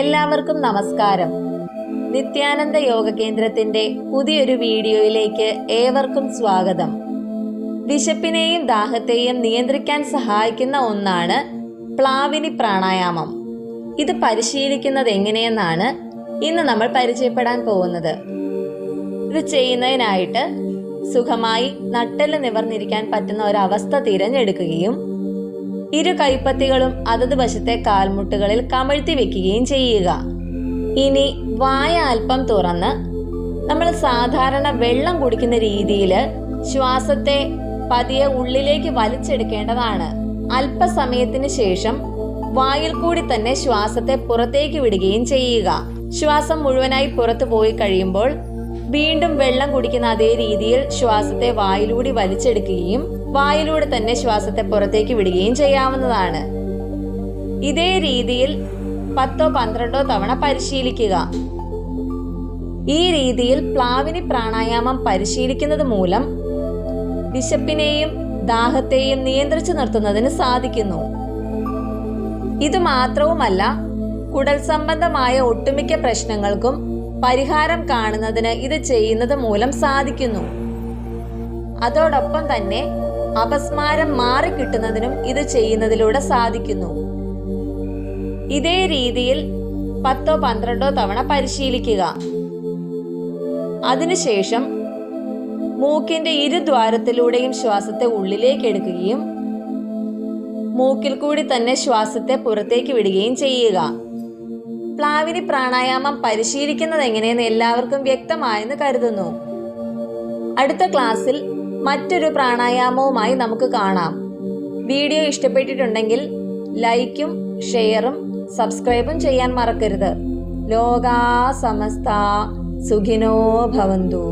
എല്ലാവർക്കും നമസ്കാരം. നിത്യാനന്ദ യോഗ കേന്ദ്രത്തിന്റെ പുതിയൊരു വീഡിയോയിലേക്ക് ഏവർക്കും സ്വാഗതം. വിശപ്പിനെയും ദാഹത്തെയും നിയന്ത്രിക്കാൻ സഹായിക്കുന്ന ഒന്നാണ് പ്ലാവിനി പ്രാണായാമം. ഇത് പരിശീലിക്കുന്നത് എങ്ങനെയെന്നാണ് ഇന്ന് നമ്മൾ പരിചയപ്പെടാൻ പോകുന്നത്. ഇത് ചെയ്യുന്നതിനായിട്ട് സുഖമായി നട്ടെല്ല് നിവർന്നിരിക്കാൻ പറ്റുന്ന ഒരവസ്ഥ തിരഞ്ഞെടുക്കുകയും ഇരു കൈപ്പത്തികളും അതത് വശത്തെ കാൽമുട്ടുകളിൽ കമഴ്ത്തി വെക്കുകയും ചെയ്യുക. ഇനി വായ അല്പം തുറന്ന് നമ്മൾ സാധാരണ വെള്ളം കുടിക്കുന്ന രീതിയിൽ ശ്വാസത്തെ പതിയെ ഉള്ളിലേക്ക് വലിച്ചെടുക്കേണ്ടതാണ്. അല്പസമയത്തിന് ശേഷം വായിൽ കൂടി തന്നെ ശ്വാസത്തെ പുറത്തേക്ക് വിടുകയും ചെയ്യുക. ശ്വാസം മുഴുവനായി പുറത്തു പോയി കഴിയുമ്പോൾ വീണ്ടും വെള്ളം കുടിക്കുന്ന അതേ രീതിയിൽ ശ്വാസത്തെ വായിലൂടി വലിച്ചെടുക്കുകയും വായിലൂടെ തന്നെ ശ്വാസത്തെ പുറത്തേക്ക് വിടുകയും ചെയ്യാവുന്നതാണ്. ഇതേ രീതിയിൽ പത്തോ പന്ത്രണ്ടോ തവണ പരിശീലിക്കുക. ഈ രീതിയിൽ പ്ലാവിനി പ്രാണായാമം പരിശീലിക്കുന്നത് മൂലം വിശപ്പിനെയും ദാഹത്തെയും നിയന്ത്രിച്ചു നിർത്തുന്നതിന് സാധിക്കുന്നു. ഇത് മാത്രവുമല്ല കുടൽ സംബന്ധമായ ഒട്ടുമിക്ക പ്രശ്നങ്ങൾക്കും പരിഹാരം കാണുന്നതിന് ഇത് ചെയ്യുന്നത് മൂലം സാധിക്കുന്നു. അതോടൊപ്പം തന്നെ അപസ്മാരം മാറിക്കിട്ടുന്നതിനും ഇത് ചെയ്യുന്നതിലൂടെ സാധിക്കുന്നു. ഇതേ രീതിയിൽ പത്തോ പന്ത്രണ്ടോ തവണ പരിശീലിക്കുക. അതിനുശേഷം മൂക്കിന്റെ ഇരുദ്വാരത്തിലൂടെയും ശ്വാസത്തെ ഉള്ളിലേക്ക് എടുക്കുകയും മൂക്കിൽ കൂടി തന്നെ ശ്വാസത്തെ പുറത്തേക്ക് വിടുകയും ചെയ്യുക. പ്ലാവിനി പ്രാണായാമം പരിശീലിക്കുന്നത് എങ്ങനെയെന്ന് എല്ലാവർക്കും വ്യക്തമായെന്ന് കരുതുന്നു. അടുത്ത ക്ലാസ്സിൽ മറ്റൊരു പ്രാണായാമവുമായി നമുക്ക് കാണാം. വീഡിയോ ഇഷ്ടപ്പെട്ടിട്ടുണ്ടെങ്കിൽ ലൈക്കും ഷെയറും സബ്സ്ക്രൈബും ചെയ്യാൻ മറക്കരുത്. ലോകാ സമസ്ത സുഖിനോ ഭവന്തു.